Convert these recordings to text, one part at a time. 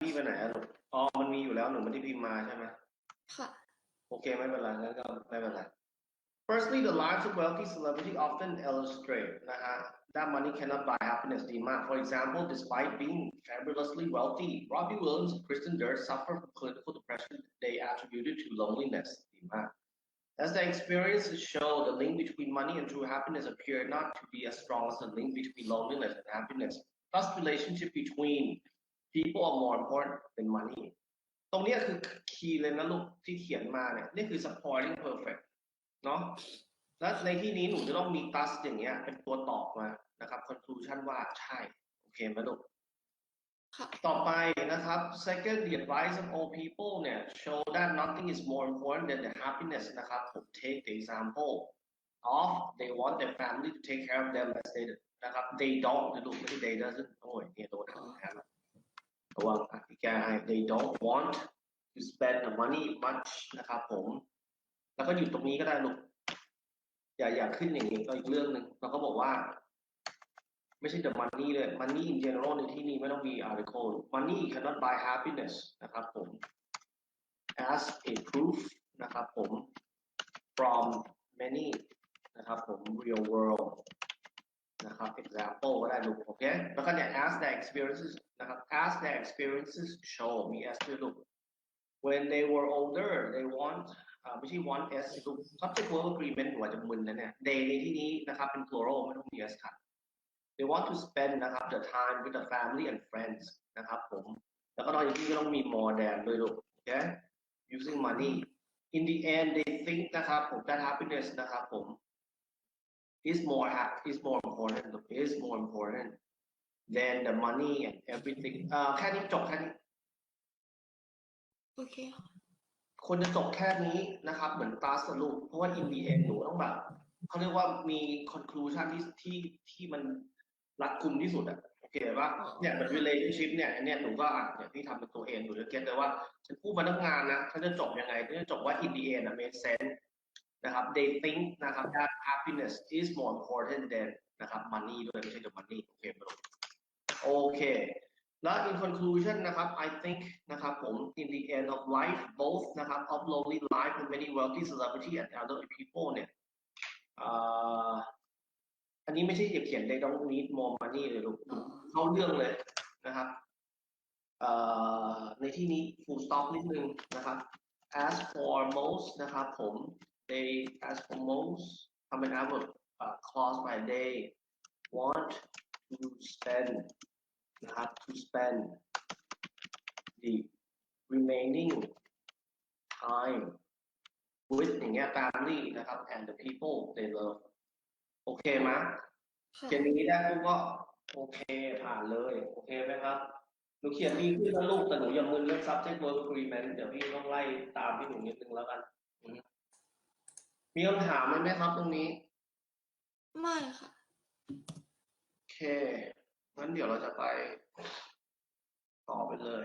พี่ไปไหนอะลูกอ๋อ มันมีอยู่แล้วหนูไม่ได้พิมพ์มาใช่ไหม ค่ะ โอเคไม่เป็นไรงั้นก็ไม่เป็นไร Firstly the lives of wealthy celebrity often illustrate นะฮะ that money cannot buy happiness ดีมาก For example despite being fabulously wealthy Robbie Williams and Kristen Durst suffer from clinical depression they attributed to loneliness ดีมาก As the experiences show, the link between money and true happiness appear not to be as strong as the link between loneliness and happiness. Thus, relationship between people are more important than money. ตรงเนี้ยคือคีย์เลยนะลูกที่เขียนมาเนี่ยนี่คือ supporting perfect เนาะแล้วในที่นี้หนูจะต้องมี thus อย่างเงี้ย เป็นตัวตอบมานะครับ conclusion ว่าใช่ โอเคไหมลูกค่ะต่อไปนะครับ second the advice of all people เนี่ย show that nothing is more important than the happiness นะครับผม take the example of they want their family to take care of them as they นะครับ they don't นะลูกไม่ใช่ they doesn't โอ้ยเนี่ยโดนหักแทนละ ระวังอะพี่แก they don't want to spend the money much นะครับผม แล้วก็หยุดตรงนี้ก็ได้ลูกอย่าอย่าขึ้นอย่างนี้ก็อีกเรื่องหนึ่งเราก็บอกว่า ไม่ใช่ the money เลย money in general ในที่นี้ไม่ต้องมี article money cannot buy happiness นะครับผม as a proof นะครับผม from many นะครับผม real world นะครับ example ก็ได้ลูกโอเค แล้วก็เนี่ย as the experiences นะครับ as the experiences show มี as ด้วยลูก when they were older they want อ่าไม่ใช่ want s ลูก subject verb agreement หัวจะมึนนะเนี่ย they ในที่นี้นะครับเป็น plural ไม่ต้องมี s ค่ะ they want to spend นะครับ the time with the family and friends นะครับผม แล้วก็ตอนนี้ก็ต้องมี more than ด้วยลูกโอเค using money in the end they think นะครับผม that happiness นะครับผม is more hap- is more important is more important than the money and everything เอ่อแค่นี้จบแค่นี้โอเคค่ะคนจะจบแค่นี้นะครับ เหมือนตาสรุปเพราะว่า in the end หนูต้องแบบเขาเรียกว่ามี conclusion ที่ที่ที่มันรัดกุมที่สุดอะโอเคว่าเนี่ยเหมือน relationship เนี่ยอันเนี้ยหนูก็อะเนี่ยพี่ทำเป็นตัวเองหนูจะเก็ตเลยว่าฉันพูดมาตั้งงานนะฉันจะจบยังไงฉันจะจบว่า in the end อะ make sense นะครับ they think นะครับ that happiness is more important than นะครับ money ด้วยไม่ใช่ the money โอเคไหมลูกโอเคแล้ว in conclusion นะครับ I think นะครับผม in the end of life both นะครับ of lonely life and many wealthy celebrity and other people เนี่ยอ่าอันนี้ไม่ใช่เขียน they don't need more money เลยลูกเข้าเรื่องเลยนะครับอ่อในที่นี้ full stop นิดนึงนะครับ as for most นะครับผม they as for most ทำเป็น adverb อ่า clause by they want to spend นะครับ to spend the remaining time with อย่างเงี้ย family นะครับ and the people they love โอเคไหมค่ะเขียนอย่างนี้ได้ปุ๊บก็โอเคผ่านเลย โอเคไหมครับหนูเขียนดีขึ้นนะลูกแต่หนูอย่ามึนเรื่อง subject verb agreement เดี๋ยวพี่ต้องไล่ตามพี่หนูนิดนึงแล้วกันอืม มีคำถามไหมครับตรงนี้ ไม่ค่ะ โอเค งั้นเดี๋ยวเราจะไปต่อไปเลย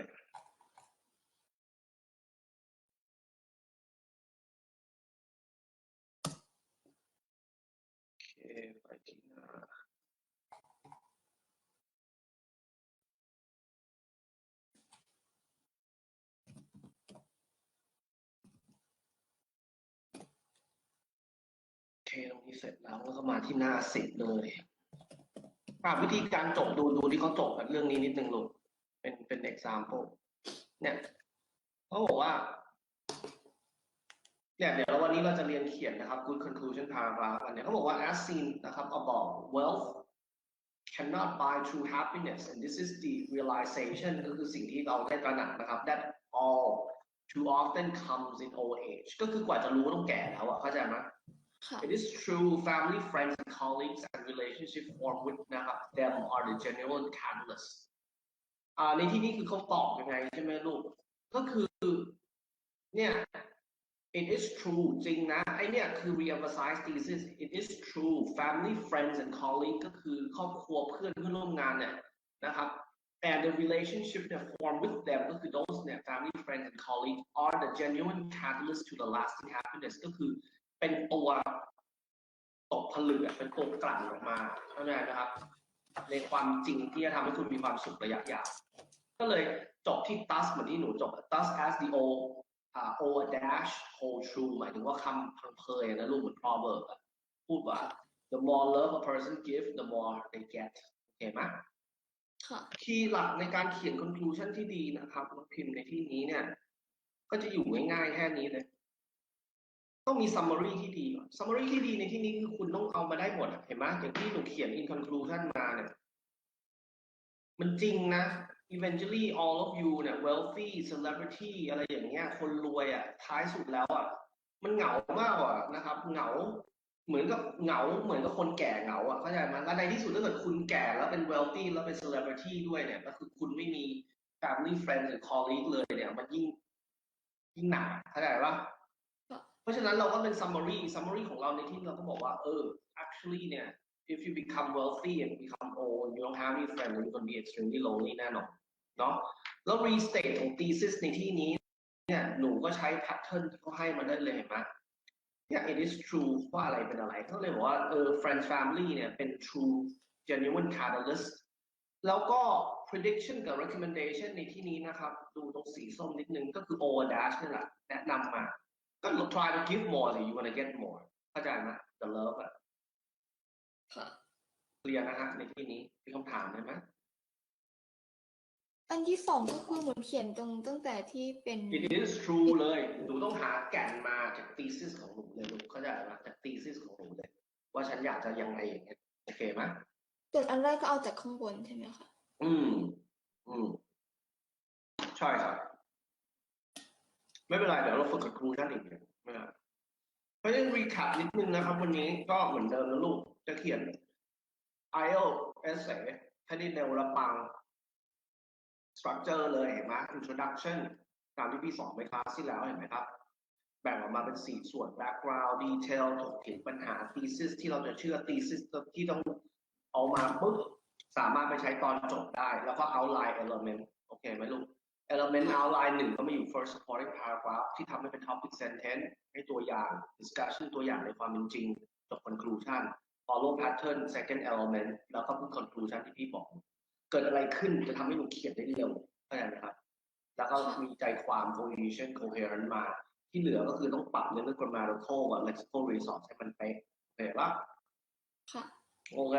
โอเค ไปที่หน้าโอเค ตรง นี้เสร็จแล้วแล้วก็มาที่หน้าสิบเลยอ่าวิธีการจบดูดูที่เขาจบกันเรื่องนี้นิดนึงลูกเป็นเป็น example เนี่ยเขาบอกว่าเนี่ยเดี๋ยววันนี้เราจะเรียนเขียนนะครับ good conclusion paragraph อันเนี้ยเขาบอกว่า as seen นะครับ about wealth cannot buy true happiness and this is the realization ก็คือสิ่งที่เราได้ตระหนักนะครับ that all too often comes in old age ก็คือกว่าจะรู้ต้องแก่แล้วอะเข้าใจไหม It is true family, friends, and colleagues and relationship formed with นะครับ them are the genuine catalyst อ่าในที่นี้คือเขาตอบยังไงใช่ไหมลูก ก็คือเนี่ย it is true จริงนะ ไอเนี่ยคือ re-emphasize thesis it is true family friends and colleagues ก็คือครอบครัวเพื่อนเพื่อนร่วมงานเนี่ยนะครับ and the relationship that form with them ก็คือ those เนี่ย family friends and colleagues are the genuine catalyst to the lasting happiness ก็คือ เป็นตัวตกผลึกอะเป็นตัวกลั่นออกมาเข้าใจนะครับ ในความจริงที่จะทำให้คุณมีความสุขระยะยาวก็เลยจบที่ thus เหมือนที่หนูจบ thus as the o อ่า o a dash hold true หมายถึงว่าคำพังเพยนะลูกเหมือน proverb อะพูดว่า the more love a person give the more they get โอเคไหมค่ะคีย์หลักในการเขียน conclusion ที่ดีนะครับน้องพิมพ์ในที่นี้เนี่ย ก็จะอยู่ง่ายๆแค่นี้เลย ต้องมี summary ที่ดี summary ที่ดีในที่นี้คือคุณต้องเอามาได้หมดเห็นไหมอย่างที่หนูเขียน in conclusion มาเนี่ย มันจริงนะ eventually all of you เนี่ย wealthy celebrity อะไรอย่างเงี้ย คนรวยอะ ท้ายสุดแล้วอะ มันเหงามากอะนะครับ เหงา เหมือนกับเหงา เหมือนกับคนแก่เหงาอะ เข้าใจไหมแล้วในที่สุดถ้าเกิดคุณแก่แล้วเป็น wealthy แล้วเป็น celebrity ด้วยเนี่ย ก็คือคุณไม่มี family friend หรือ colleague เลยเนี่ย มันยิ่ง ยิ่งหนัก เข้าใจปะ เพราะฉะนั้นเราก็เป็น summary summary ของเราในที่เราก็บอกว่าเออ actually เนี่ย if you become wealthy and become old you don't have any friends you're going to be extremely lonely แน่นอนเนาะแล้ว restate ของ thesis ในที่นี้เนี่ยหนูก็ใช้ pattern ที่เขาให้มาได้เลยเห็นไหมเนี่ย it is true ว่าอะไรเป็นอะไรเขาเลยบอกว่าเออ friends family เนี่ยเป็น true genuine catalyst แล้วก็ prediction กับ recommendation ในที่นี้นะครับ ดูตรงสีส้มนิดนึงก็คือ over dash นี่แหละแนะนำมา ก็ try to give more สิ you wanna get more เข้าใจไหม the love อะค่ะเคลียร์นะฮะในที่นี้มีคำถามไหมไหมอันที่สองก็คือเหมือนเขียนตรงตั้งแต่ที่เป็น it is true เลยหนูต้องหาแก่นมาจาก thesis ของหนูเลยลูกเข้าใจไหมจาก thesis ของหนูเลย ว่าฉันอยากจะยังไงอย่างเงี้ยโอเคไหมส่วนอันแรกก็เอาจากข้างบนใช่ไหมคะอืม อืมใช่ครับ ไม่เป็นไรเดี๋ยวเราฝึก conclusion อีกนี่ยไม่เพราะฉะนั้น recap นิดนึงนะครับ วันนี้ก็เหมือนเดิมนะลูกจะเขียน IELTS essay ให้ได้เร็วและปัง structure เลยเห็นไหม introduction ตามที่พี่สอนไปคลาสที่แล้วเห็นไหมครับ แบ่งออกมาเป็นสี่ส่วน background detail ถกเถียงปัญหา thesis ที่เราจะเชื่อ thesis ที่ต้องเอามาปุ๊บสามารถไปใช้ตอนจบได้ แล้วก็ outline element โอเคไหมลูก element outline หนึ่งก็มาอยู่ first supporting paragraph ที่ทำให้เป็น topic sentence ให้ตัวอย่าง discussion ตัวอย่างในความเป็นจริงจบ conclusion follow pattern second element แล้วก็พูด conclusion ที่พี่บอก เกิดอะไรขึ้นจะทำให้หนูเขียนได้เร็วเข้าใจไหมครับ แล้วก็มีใจความ cohesion coherent มา ที่เหลือก็คือต้องปรับเรื่อง grammatical กับ lexical resource ให้มันเป๊ะโอเคปะค่ะโอเค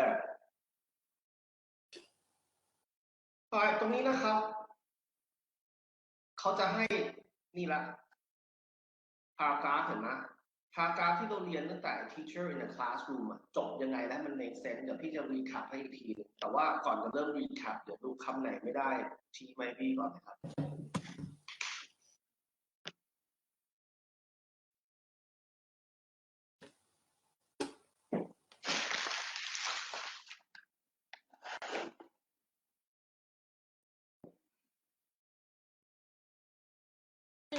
ต่อตรงนี้นะครับ เขาจะให้นี่ละพากราฟเห็นไหมพากราฟที่เราเรียนตั้งแต่ teacher in the classroom จบยังไงแล้วมัน make sense เดี๋ยวพี่จะรีคับให้อีกที แต่ว่าก่อนจะเริ่มรีคับเดี๋ยวดูคำไหนไม่ได้ชี้ไม่พี่ก่อนนะครับ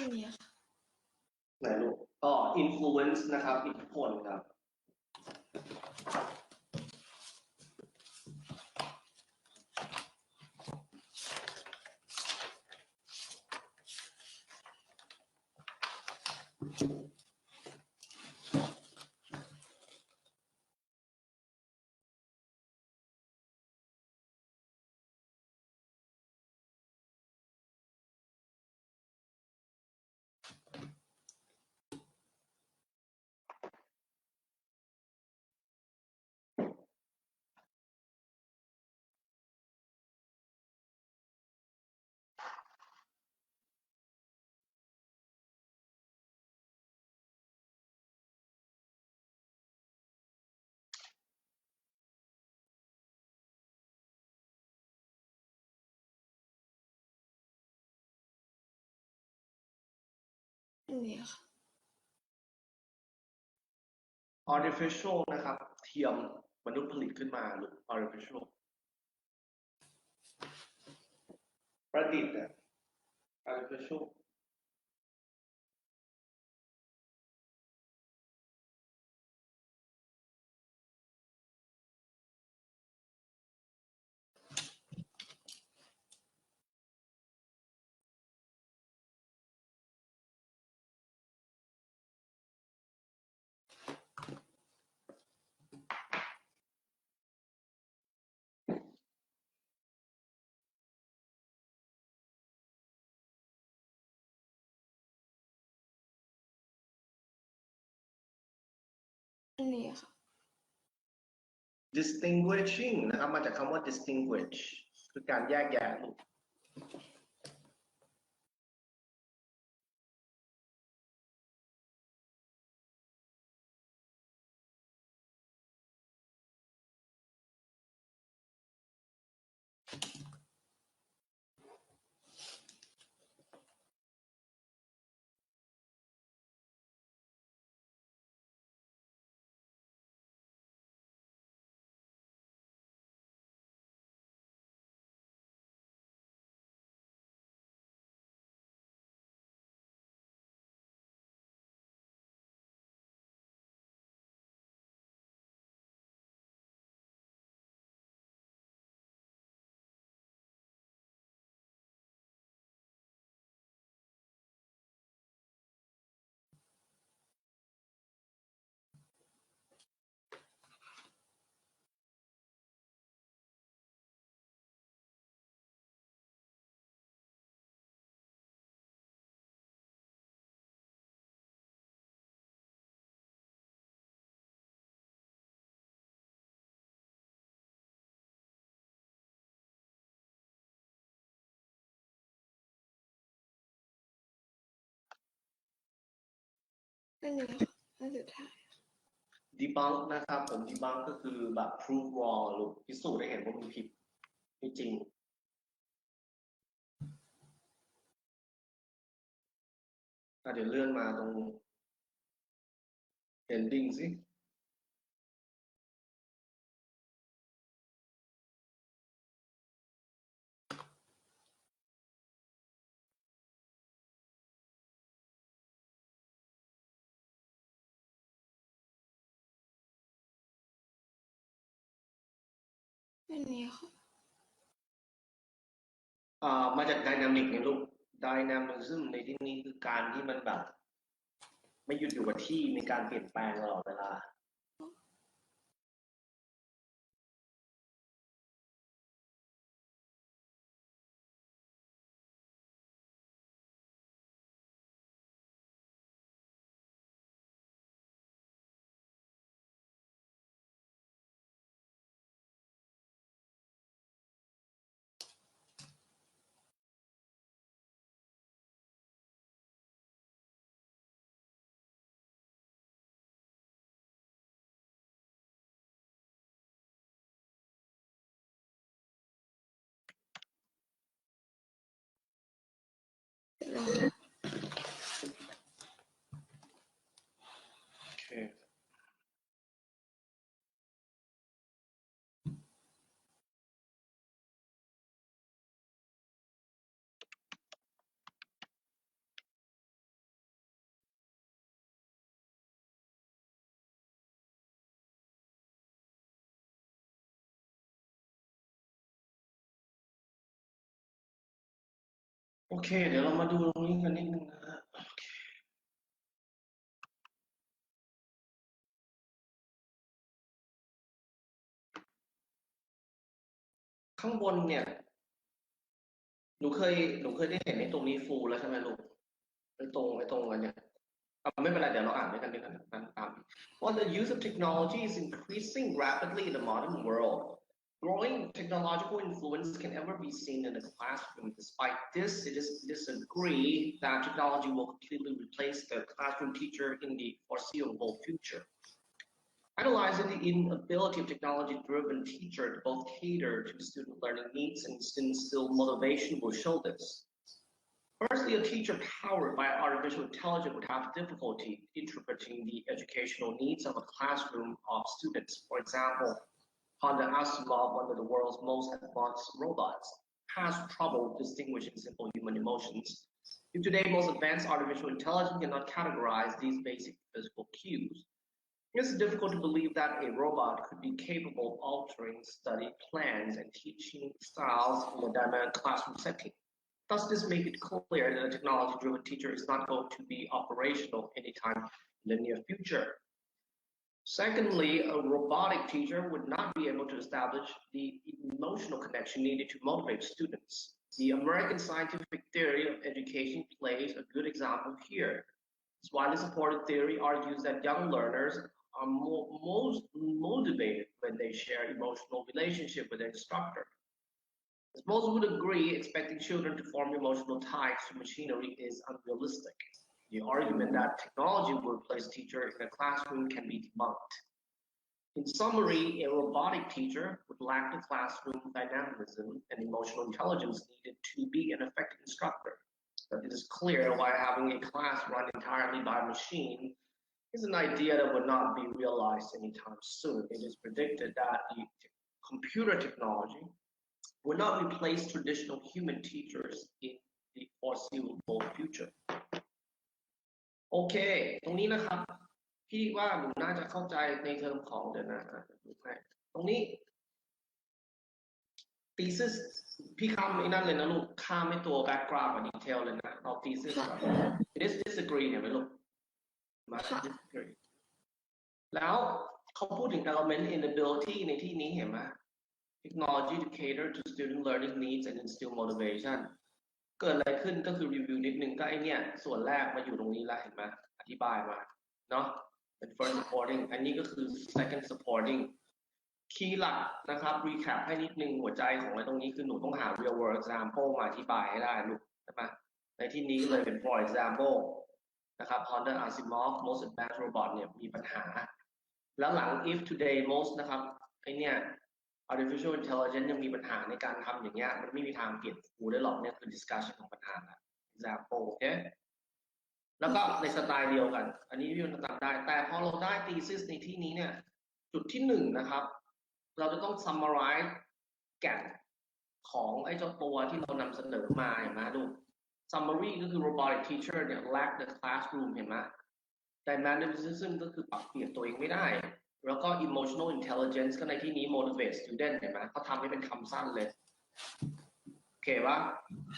ม่มีค่ะ ไหนลูกก็ influence นะครับ อิทธิพลครับ ไม่มีค่ะ artificial นะครับ เทียมมนุษย์ผลิตขึ้นมาหรือ artificial ประดิษฐ์อะ artificial ไม่มีค่ะ distinguishing นะครับมาจากคำว่า distinguish คือการแยกแยะลูก อันนี้อันสุดท้าย debunk นะครับ ผม debunk ก็คือแบบ prove wrong ลูกพิสูจน์ให้เห็นว่ามันผิดไม่จริงเดี๋ยวเลื่อนมาตรง ending สิ ไม่มีค่ะอ่ามาจากไดนามิกไงลูกไดนามิซึมในที่นี้คือการที่มันแบบ ไม่หยุดอยู่กับที่มีการเปลี่ยนแปลงตลอดเวลา Yeah. โอเค เดี๋ยวเรามาดูตรงนี้กันนิดนึงนะฮะข้างบนเนี่ย หนูเคย หนูเคยได้เห็นในตรงนี้ฟูแล้วใช่ไหมลูกไอ้ตรงไอ้ตรงอันเนี้ยไม่เป็นไรเดี๋ยวเราอ่านด้วยกันด้วยกันอ่านตาม While the use of technology is increasing rapidly in the modern world, growing technological influence can ever be seen in the classroom. Despite this, it is disagree that technology will completely replace the classroom teacher in the foreseeable future. Analyzing the inability of technology-driven teacher to both cater to student learning needs and instill motivation will show this. Firstly, a teacher powered by artificial intelligence would have difficulty interpreting the educational needs of a classroom of students. For example, Honda Asimov, one of the world's most advanced robots, has trouble distinguishing simple human emotions. If today's most advanced artificial intelligence cannot categorize these basic physical cues, it's difficult to believe that a robot could be capable of altering study plans and teaching styles in a dynamic classroom setting. Does this make it clear that a technology-driven teacher is not going to be operational anytime in the near future. Secondly, a robotic teacher would not be able to establish the emotional connection needed to motivate students. The American scientific theory of education plays a good example here. This widely supported theory argues that young learners are most motivated when they share emotional relationship with their instructor. As most would agree, expecting children to form emotional ties to machinery is unrealistic. The argument that technology will replace teacher in a classroom can be debunked. In summary, a robotic teacher would lack the classroom dynamism and emotional intelligence needed to be an effective instructor. But it is clear why having a class run entirely by machine is an idea that would not be realized anytime soon. It is predicted that the computer technology will not replace traditional human teachers in the foreseeable future. โอเค ตรงนี้นะครับ พี่ว่าหนูน่าจะเข้าใจในเทอมของเดี๋ยวนะอะดูให้ตรงนี้ thesis พี่ข้ามไอ้นั่นเลยนะลูกข้ามไม่ตัว background กับ detail เลยนะเอา thesis ก่อน this disagree เนี่ยไหมลูกมาค่ะ disagree แล้วเขาพูดถึง element inability ในที่นี้เห็นไหม technology to cater to student learning needs and instill motivation เกิดอะไรขึ้นก็คือรีวิวนิดนึงก็ไอเนี่ยส่วนแรกมาอยู่ตรงนี้แล้วเห็นไหมอธิบายมาเนาะเป็น first supporting อันนี้ก็คือ second supporting คีย์หลักนะครับ recap ให้นิดนึงหัวใจของไอตรงนี้คือหนูต้องหา real world example มาอธิบายให้ได้ลูกใช่ไหมในที่นี้เลยเป็น for example นะครับ Honda Asimov most advanced robot เนี่ยมีปัญหา แล้วหลัง if today most นะครับไอเนี่ย artificial intelligence ยังมีปัญหาในการทำอย่างเงี้ยมันไม่มีทางเปลี่ยนครูได้หรอกเนี่ยคือ discussion ของปัญหาละ example โอเคแล้วก็ในสไตล์เดียวกัน อันนี้พี่จำได้ แต่พอเราได้ thesis ในที่นี้เนี่ย จุดที่หนึ่งนะครับ เราจะต้อง summarize แก่นของไอ้เจ้าตัวที่เรานำเสนอมาเห็นไหมลูก summary ก็คือ robotic teacher เนี่ย lack the classroom เห็นไหม dynamism ก็คือปรับเปลี่ยนตัวเองไม่ได้ แล้วก็ emotional intelligence ก็ในที่นี้ motivate student เห็นไหมเขาทำให้เป็นคำสั้นเลยโอเคปะ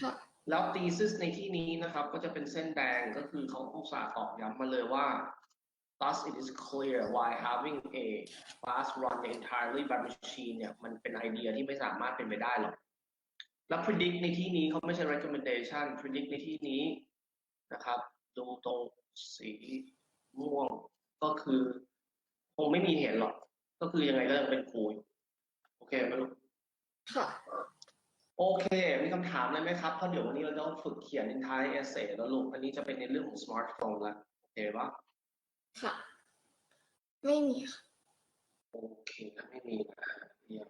ค่ะแล้ว thesis ในที่นี้นะครับ ก็จะเป็นเส้นแดงก็คือเขาอุตส่าห์ตอกย้ำมาเลยว่า thus it is clear why having a class run entirely by machine เนี่ยมันเป็นไอเดียที่ไม่สามารถเป็นไปได้หรอก แล้ว predict ในที่นี้เขาไม่ใช่ recommendation predict ในที่นี้นะครับ ดูตรงสีม่วงก็คือ คงไม่มีเห็นหรอก ก็คือยังไงก็ยังเป็นครูอยู่โอเคไหมลูกค่ะ โอเค มีคำถามอะไรไหมครับเพราะเดี๋ยววันนี้เราจะต้องฝึกเขียน entire essay แล้วลูกอันนี้จะเป็นในเรื่องของ smartphone ละโอเคปะค่ะ ไม่มีค่ะ โอเคนะไม่มีนะเยี่ยม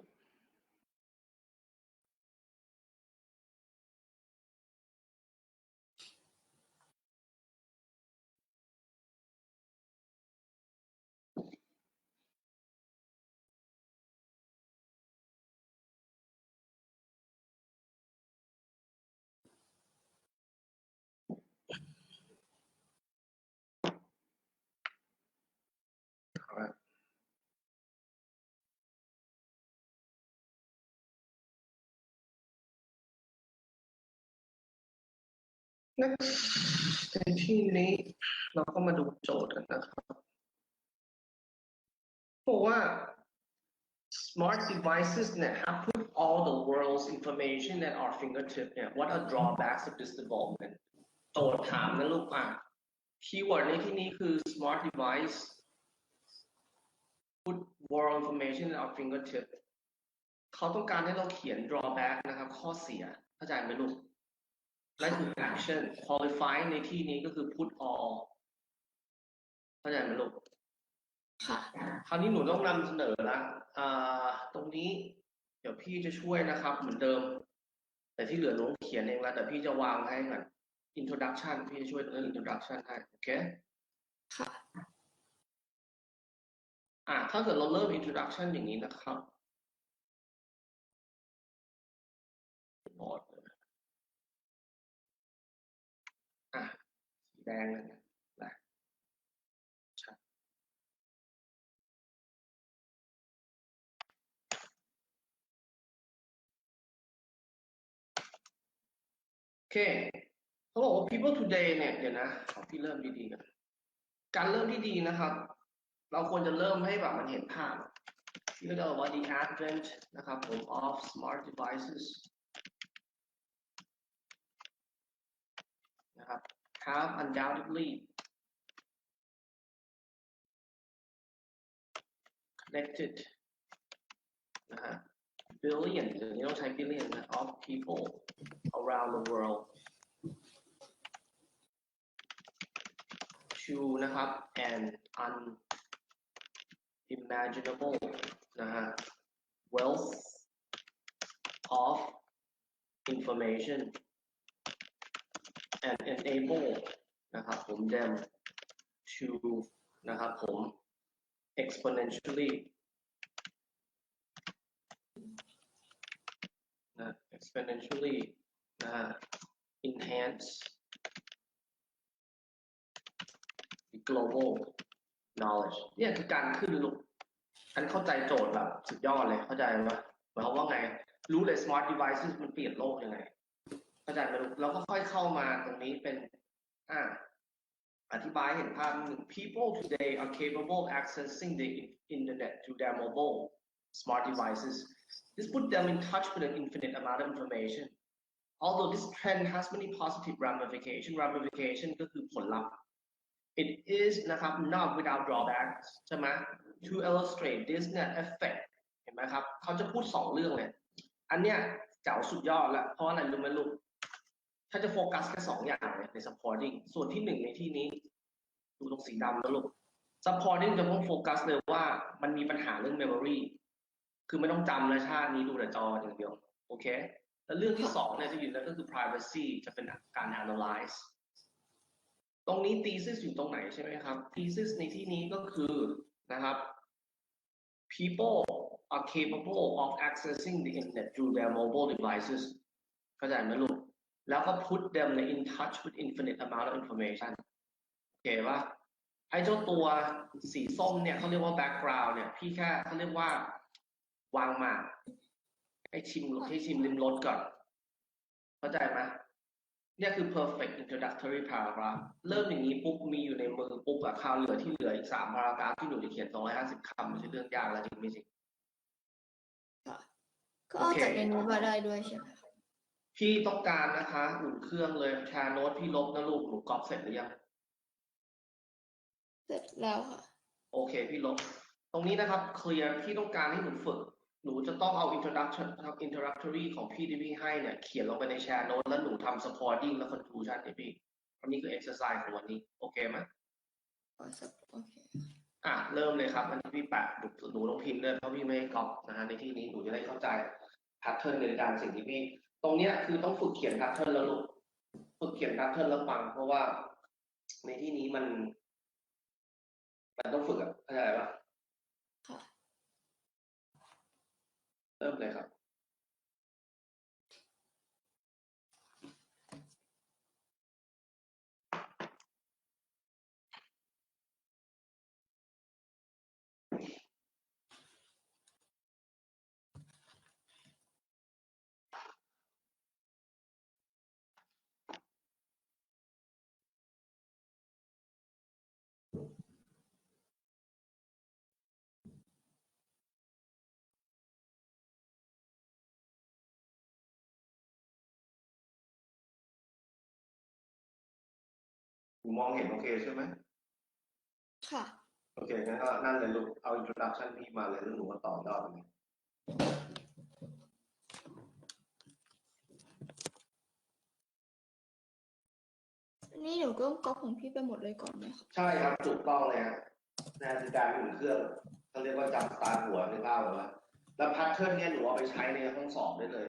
next ในที่นี้เราก็มาดูโจทย์กันนะครับบอกว่า smart devices เนี่ย have put all the world's information at our fingertip เนี่ย what are drawbacks of this development โจทย์ถามนะลูกอะคีย์เวิร์ดในที่นี้คือ smart device put world information at our fingertip เขาต้องการให้เราเขียน drawback นะครับ ข้อเสียเข้าใจไหมลูก และคือ action qualify ในที่นี้ก็คือ put all เข้าใจไหมลูกค่ะ คราวนี้หนูต้องนำเสนอละอ่าตรงนี้ เดี๋ยวพี่จะช่วยนะครับ เหมือนเดิม แต่ที่เหลือหนูต้องเขียนเองละแต่พี่จะวางให้ก่อน introduction พี่จะช่วยเรื่อง introduction ให้โอเคค่ะอะถ้าเกิดเราเริ่ม introduction อย่างนี้นะครับบอร์ดเลยอะสี แดงเลยนะนะชัดโอเคเขาบอกว่า people today เนี่ยเดี๋ยวนะขอพี่เริ่มดีๆกันการเริ่มที่ดีนะครับ เราควรจะเริ่มให้แบบมันเห็นภาพที่เราบอกว่า the advent นะครับผม of smart devices องใช้ billion นะ of people around the world to นะครับ an unimaginable นะฮะ wealth of information And enable นะครับผม them to นะครับผม exponentially นะ exponentially นะฮะ enhance the global knowledge เนี่ยคือการขึ้นลุกฉันเข้าใจโจทย์แบบสุดยอดเลยเข้าใจไหมหมายความว่าไง รู้เลย smart devices มันเปลี่ยนโลกยังไง เข้าใจไหมลูกแล้วก็ค่อยเข้ามาตรงนี้เป็นอ่าอธิบายเห็นภาพหนึ่ง people today are capable accessing the internet through their mobile smart devices this put them in touch with an infinite amount of information although this trend has many positive ramification ramification ก็คือผลลัพธ์ it is นะครับ not without drawbacks ใช่ไหม to illustrate this เนี่ย effect เห็นไหมครับ เขาจะพูดสองเรื่องเลย อันเนี้ยเจ๋วสุดยอดล้วเพราะอะไรรู้ไหมลูก ถ้าจะโฟกัสแค่สองอย่างเนี่ยใน supporting ส่วนที่หนึ่งในที่นี้ ดูตรงสีดำแล้วลูก supporting จะต้องโฟกัสเลยว่ามันมีปัญหาเรื่อง memory คือไม่ต้องจำนะชาตินี้ดูแต่จออย่างเดียว โอเค แล้วเรื่องที่สองเนี่ยจะอยู่แล้วก็คือ privacy จะเป็นการ analyze ตรงนี้ thesis อยู่ตรงไหนใช่ไหมครับ thesis ในที่นี้ก็คือนะครับ people are capable of accessing the internet through their mobile devices เข้าใจไหมลูก แล้วก็ put them in touch with infinite amount of information โอเคปะไอ้เจ้าตัวสีส้มเนี่ยเขาเรียกว่า background เนี่ย พี่แค่เขาเรียกว่าวางหมากให้ชิมให้ชิมริมรสก่อน เข้าใจไหมเนี่ยคือ perfect introductory paragraph เริ่มอย่างนี้ปุ๊บมีอยู่ในมือปุ๊บอะคราวเหลือที่เหลืออีกสามพารากราฟที่หนูจะเขียน250คำไม่ใช่เรื่องยากแล้วจริงไม่จริงก็เอาจากในนู้นมาได้ด้วยใช่ไหมคะ พี่ต้องการนะคะ อุ่นเครื่องเลยแชร์โน้ตพี่ลบนะลูกหนูกรอกเสร็จหรือยัง เสร็จแล้วค่ะ โอเค พี่ลบ ตรงนี้นะครับเคลียร์พี่ต้องการให้หนูฝึก หนูจะต้องเอา introduction introductory ของพี่ที่พี่ให้เนี่ยเขียนลงไปในแชร์โน้ตแล้วหนูทำ supporting และ conclusion ให้พี่อันนี้คือ exercise ของวันนี้ โอเคไหมโอเคอะเริ่มเลยครับอันนี้พี่แปะหนูหนูต้องพิมพ์ด้วยเพราะพี่ไม่ให้กรอกนะฮะในที่นี้หนูจะได้เข้าใจ pattern ในการสิ่งที่พี่ ตรงเนี้ยคือต้องฝึกเขียน pattern แล้วลูกฝึกเขียน pattern แล้วฟัง เพราะว่าในที่นี้มัน มันต้องฝึกอะเข้าใจปะค่ะเริ่มเลยครับ มองเห็นโอเคใช่ไหมค่ะ โอเคงั้นก็นั่นเลยลูกเอา introduction พี่มาเลยแล้วหนูก็ต่อยอดเลยอันนี้หนูก็ก๊อปของพี่ไปหมดเลยก่อนไหมคะใช่ครับถูกต้องเลยฮะนั่นคือการอุ่นเครื่องเขาเรียกว่าจำสตาร์ทหัวในเล่าเลยว่าแล้ว pattern เนี่ยหนูเอาไปใช้ในห้องสอบได้เลย